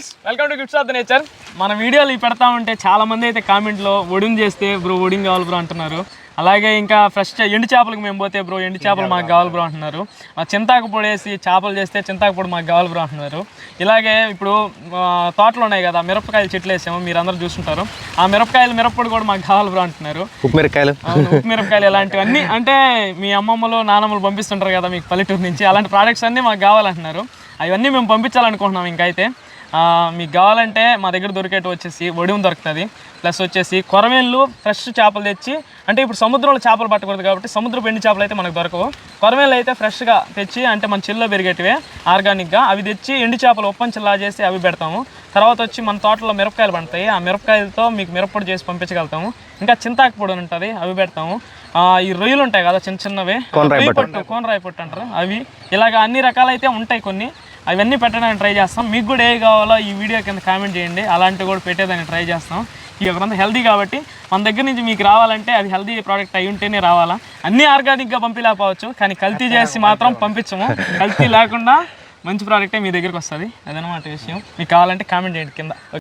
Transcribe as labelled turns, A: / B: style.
A: Friends welcome to gifts of the nature మన వీడియోలు పెడతా ఉంటే చాలా మంది అయితే కామెంట్లో ఒడింగ్ చేస్తే బ్రో ఒడింగ్ కావాలి బ్రో అంటున్నారు. అలాగే ఇంకా ఫ్రెష్ ఎండు చేపలకు మేము పోతే బ్రో ఎండు చేపలు మాకు కావాలి బ్రో అంటున్నారు. ఆ చింతాకు పొడి వేసి చేపలు చేస్తే చింతాకు పొడి మాకు కావాలి బ్రో అంటున్నారు. ఇలాగే ఇప్పుడు తోటలు ఉన్నాయి కదా మిరపకాయలు చెట్లు వేసాము మీరు అందరూ చూస్తుంటారు ఆ మిరపకాయలు మిరప్పొడి కూడా మాకు కావాలి బ్రో అంటున్నారు.
B: ఉప్పు
A: మిరపకాయలు. ఇలాంటివన్నీ అంటే మీ అమ్మమ్మలు నానమ్మలు పంపిస్తుంటారు కదా మీకు పల్లెటూరు నుంచి అలాంటి ప్రోడక్ట్స్ అన్నీ మాకు కావాలంటున్నారు. అవన్నీ మేము పంపించాలనుకుంటున్నాం ఇంకైతే. మీకు కావాలంటే మా దగ్గర దొరికేటి వచ్చేసి ఒడిం దొరుకుతుంది. ప్లస్ వచ్చేసి కొరవేళ్ళు ఫ్రెష్ చేపలు తెచ్చి అంటే ఇప్పుడు సముద్రంలో చేపలు పట్టకూడదు కాబట్టి సముద్రపు ఎండి చేపలు అయితే మనకు దొరకవు. కొరవేళ్ళు అయితే ఫ్రెష్గా తెచ్చి అంటే మన చిల్లో పెరిగేటివే ఆర్గానిక్గా అవి తెచ్చి ఎండి చేపలు ఒప్పంచలా చేసి అవి పెడతాము. తర్వాత వచ్చి మన తోటలో మిరపకాయలు పండుతాయి. ఆ మిరపకాయలతో మీకు మిరప్పొడి చేసి పంపించగలుగుతాము. ఇంకా చింతాకు పొడి ఉంటుంది అవి పెడతాము. ఈ రొయ్యలు ఉంటాయి కదా చిన్న చిన్నవి రొయ్య పొట్టు. కోనరాయి పొట్టు అంటారు. అవి ఇలాగ అన్ని రకాలైతే ఉంటాయి కొన్ని. అవన్నీ పెట్టడానికి ట్రై చేస్తాం. మీకు కూడా ఏ కావాలో ఈ వీడియో కింద కామెంట్ చేయండి. అలాంటివి కూడా పెట్టేదానికి ట్రై చేస్తాం. ఇవి ఒకరంతా హెల్తీ కాబట్టి మన దగ్గర నుంచి మీకు రావాలంటే అది హెల్తీ ప్రోడక్ట్ అయి ఉంటేనే రావాలా. అన్నీ ఆర్గానిక్గా పంపిలేకపోవచ్చు కానీ కల్తీ చేసి మాత్రం పంపించము. కల్తీ లేకుండా మంచి ప్రోడక్టే మీ దగ్గరికి వస్తుంది. అదనమాట విషయం. మీకు కావాలంటే కామెంట్ చేయండి కింద.